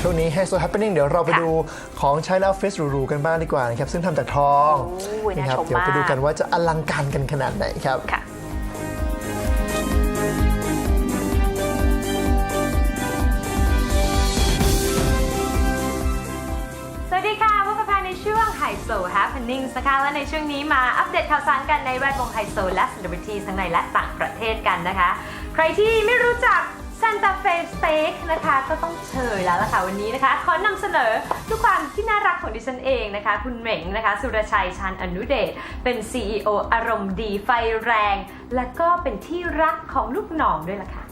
ช่วงนี้ให้ so happening เดี๋ยวเราไปค่ะดูของใช้แล้วเฟสหรูๆกันบ้างดีกว่านะครับซึ่งทำจากทองโอ้ยน่าครัชมเดี๋ยวไปมากดูกันว่าจะอลังการกันขนาดไหนครับ ค่ะ สวัสดีค่ะพบกับแพนในช่วงไฮโซ Happenings นะคะ และในช่วงนี้มาอัปเดตข่าวสารกันในแวดวงไฮโซและ Celebrities ทั้งในและต่างประเทศกันนะคะ ใครที่ไม่รู้จัก Santa Fe Steak นะคะก็ต้องเชิญแล้วล่ะค่ะวันนี้นะคะ ขอนำเสนอด้วยความที่น่ารักของดิฉันเองนะคะ คุณเหม่งนะคะ สุรชัยชันอนุเดชเป็น CEO อารมณ์ดีไฟแรง และก็เป็นที่รักของลูกน้องด้วยล่ะค่ะ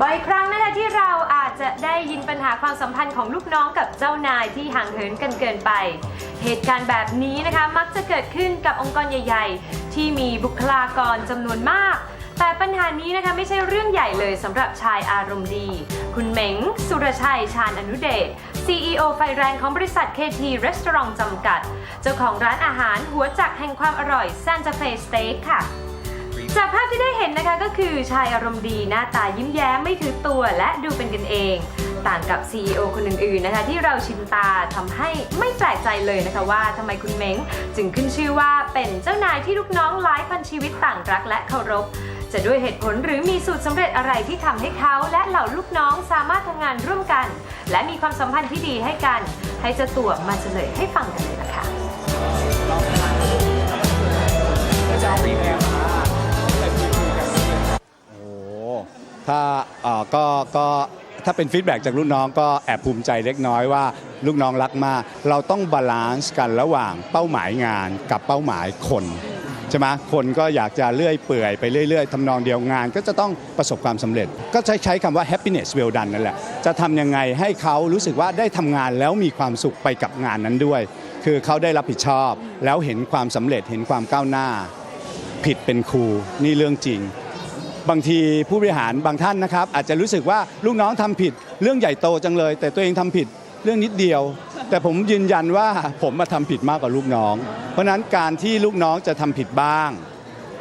บ่อยครั้งนะคะที่เราอาจจะได้ยินปัญหาความสัมพันธ์ของลูกน้องกับเจ้านายที่ห่างเหินกันเกินไป เหตุการณ์แบบนี้นะคะมักจะเกิดขึ้นกับองค์กรใหญ่ ๆ ที่มีบุคลากรจำนวนมาก แต่ปัญหานี้นะคะไม่ใช่เรื่องใหญ่เลยสำหรับชายอารมณ์ดี คุณเหม็ง สุรชัย ชาญอนุเดช CEO ไฟแรงของบริษัท KT Restaurant จำกัด เจ้าของร้านอาหารหัวจักแห่งความอร่อย Santa Fe Steak ค่ะจากภาพที่ได้เห็นนะคะก็คือชายอารมณ์ดีหน้าตายิ้มแย้มไม่ถือตัวและดูเป็นกันเอง ต่างกับ CEO คนอื่นๆนะคะที่เราชินตาทำให้ไม่แปลกใจเลยนะคะว่าทำไมคุณเม้งจึงขึ้นชื่อว่าเป็นเจ้านายที่ลูกน้องหลายพันชีวิตต่างรักและเคารพ จะด้วยเหตุผลหรือมีสูตรสำเร็จอะไรที่ทำให้เขาและเหล่าลูกน้องสามารถทำงานร่วมกัน และมีความสัมพันธ์ที่ดีให้กัน ให้เจ้าตัวมาเฉลยให้ฟังกันเลยละคะโอ้ถ้าอ่อก็ก็ ถ้าเป็นฟีดแบ็กจากลูกน้องก็แอบภูมิใจเล็กน้อยว่าลูกน้องรักมาก เราต้องบาลานซ์กันระหว่างเป้าหมายงานกับเป้าหมายคนใช่ไหมคนก็อยากจะเลื่อยเปื่อยไปเรื่อยๆทำนองเดียวงาน ก็จะต้องประสบความสำเร็จ ก็ใช้ใช้คำว่า happiness well done นั่นแหละ จะทำยังไงให้เขารู้สึกว่าได้ทำงานแล้วมีความสุขไปกับงานนั้นด้วย คือเขาได้รับผิดชอบ แล้วเห็นความสำเร็จเห็นความก้าวหน้า ผิดเป็นครูนี่เรื่องจริง บางทีผู้บริหารบางท่านนะครับ อาจจะรู้สึกว่าลูกน้องทำผิด เรื่องใหญ่โตจังเลย แต่ตัวเองทำผิดเรื่องนิดเดียว แต่ผมยืนยันว่าผมมาทำผิดมากกว่าลูกน้อง เพราะฉะนั้นการที่ลูกน้องจะทำผิดบ้าง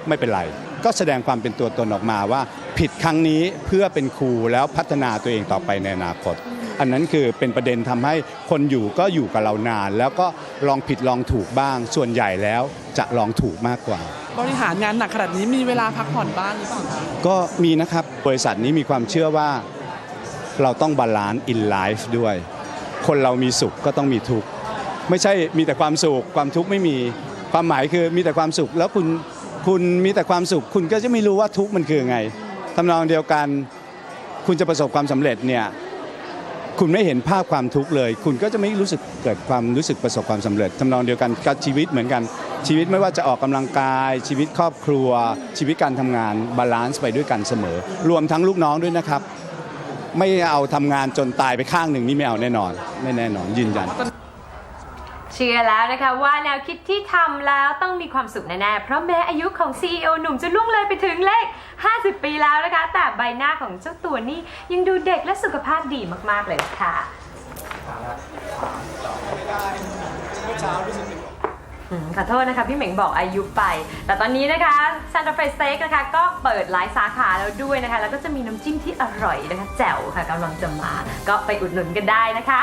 ไม่เป็นไร ก็แสดงความเป็นตัวตนออกมาว่า ผิดครั้งนี้เพื่อเป็นครูแล้วพัฒนาตัวเองต่อไปในอนาคต อันนั้นคือเป็นประเด็นทำให้คนอยู่ก็อยู่กับเรานาน แล้วก็ลองผิดลองถูกบ้าง ส่วนใหญ่แล้วจะลองถูกมากกว่า บริหารงานหนักขนาดนี้มีเวลาพักผ่อนบ้างหรือเปล่าคะก็มีนะครับบริษัทนี้มีความเชื่อว่าเราต้องบาลานซ์อินไลฟ์ด้วย คนเรามีสุขก็ต้องมีทุกข์ไม่ใช่มีแต่ความสุขความทุกข์ไม่มีความหมายคือมีแต่ความสุข แล้วคุณคุณมีแต่ความสุข คุณก็จะไม่รู้ว่าทุกข์มันคือไงทำนองเดียวกัน คุณจะประสบความสำเร็จเนี่ย คุณไม่เห็นภาพความทุกข์เลย คุณก็จะไม่รู้สึกเกิดความรู้สึกประสบความสำเร็จทำนองเดียวกันกับชีวิตเหมือนกัน ชีวิตไม่ว่าจะออกกำลังกาย ชีวิตครอบครัว ชีวิตการทำงานบาลานซ์ไปด้วยกันเสมอ รวมทั้งลูกน้องด้วยนะครับ ไม่เอาทำงานจนตายไปข้างหนึ่งนี่ไม่เอาแน่นอนไม่แน่นอนยืนยัน ชื่อแล้วนะคะว่าแนวคิดที่ทำแล้วต้องมีความสุขแน่ๆ เพราะแม้อายุของ CEO หนุ่มจะล่วงเลยไปถึงเลข 50 ปีแล้วนะคะ แต่ใบหน้าของเจ้าตัวนี่ยังดูเด็กและสุขภาพดีมากๆเลยค่ะอืมขอโทษนะคะ พี่เหม่งบอกอายุไป แต่ตอนนี้นะคะ Santa Fe Steak นะคะก็เปิดหลายสาขาแล้วด้วยนะคะ แล้วก็จะมีน้ำจิ้มที่อร่อยนะคะ แจ่วค่ะกำลังจะมา ก็ไปอุดหนุนกันได้นะคะ